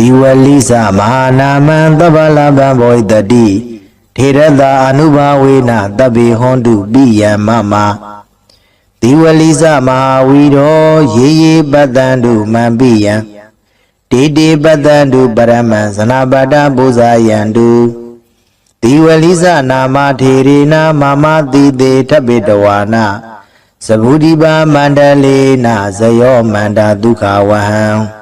တိဝလိသမဟာနာမံသဗ္ဗလဗံဘောတတိထေရတာအနုဘာဝေနတဗ္ဗေဟွန်တုပိယံမမတိဝလိသမဟာဝီရောရေရေပတ္တံတုမံပိယံတေတေပတ္တံတုပရမံဇနပါတပူဇာယံတုတိဝလိသနာမထေရေနာမမတိတေထဗ္ဗေတဝါနာသဗုဒိပါမန္တလေနဇယောမန္တာဒုက္ခဝဟံ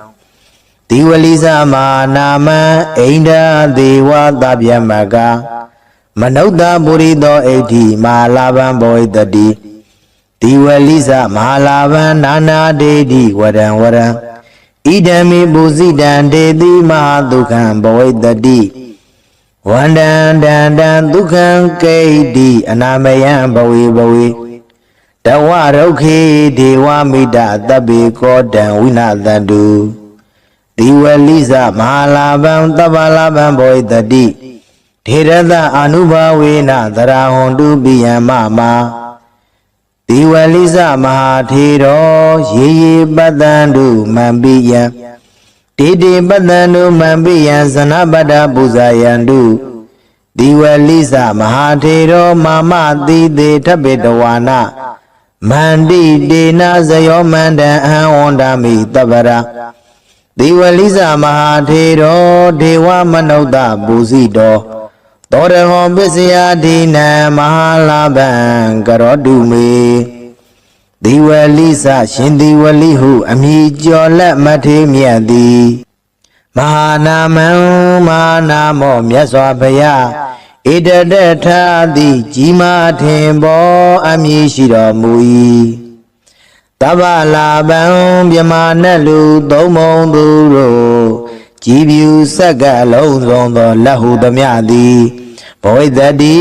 ဒီဝလိသမဟာနာမံအိန္ဒာဒေဝသဗျမကမနုဿပုရိသောအိဋ္ဌိမဟာလာဗံဘောဣတတိဒီဝလိသမဟာလာဗံနာနာဒေတိဝရံဝရံဣဒံမိပုစိတံဒေတိမဟာဒုက္ခံဘောဣတတိဝန္တံတန္တံဒုက္ခံကိဋ္တိအနာမယံဘဝေဘဝေတဝရုခေဒေဝမိတသဗ္ဗေကောတံဝိနာသတု ဒီဝလိသမဟာလာဗံတပ္ပလာဗံဘောဣတတိထေရတအာနုဘာဝေနသရဟွန်တုပိယံမမဒီဝလိသမဟာထေရောရေရေပတ္တံတုမံပိယံတေတေပတ္တံတုမံပိယံဇနပတ္တပူဇာယံတုဒီဝလိသမဟာထေရောမာမတိတေထဗ္ဗေတဝါနာမန္တိတေနဇယောမန္တံအဟံဝန္ဒမိတပ္ပရာ ဒီဝလိသမဟာထေရောဒေဝမနုဿပူဇိတောသောရဟောပစ္စယဒိနံမဟာလာဗံကရောတုမေဒီဝလိသရှင်ဒီဝလိဟု အမည်ကျော်လက်မထေမြတ်သည်မဟာနာမံမဟာနာမောမြတ်စွာဘုရားဣတတထာတိကြီးမားထင်ပေါ်အမည်ရှိတော်မူ၏ တဗ္ဗလာဗံမြမနဲ့လူသုံးမုံသူတို့ကြည်ပြူဆက်ကလုံးစုံသောလက်ဟုသမျှသည်ဘဝိတတိ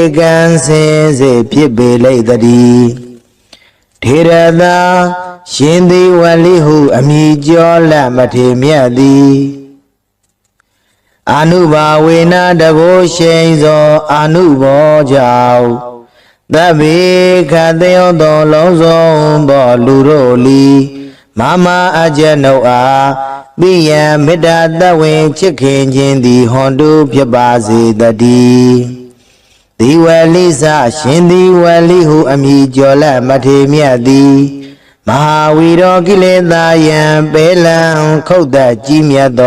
ဧကံစင်စေဖြစ်ပေလိမ့်တည်းထေရသာရှင်သေဝလိဟု အမိကျော်လက်မထေမြတ်သည်အာနုဘာဝေနတဘောရှိန်သောအာနုဘောကြောင့် သဗ္ဗေခတယောသောလုံးစုံသောလူတို့လီမမအကျနုအားပိယံမေတ္တာတဝင်ချစ်ခင်ခြင်းသည်ဟွန်တုဖြစ်ပါစေတည်းဒီဝလိစရှင်ဒီဝလိဟုအမိကျော်လက်မထေမြတ်သည်မဟာဝီရောကိလေသာယံပေလံခုတ်တကြီးမြတ်သော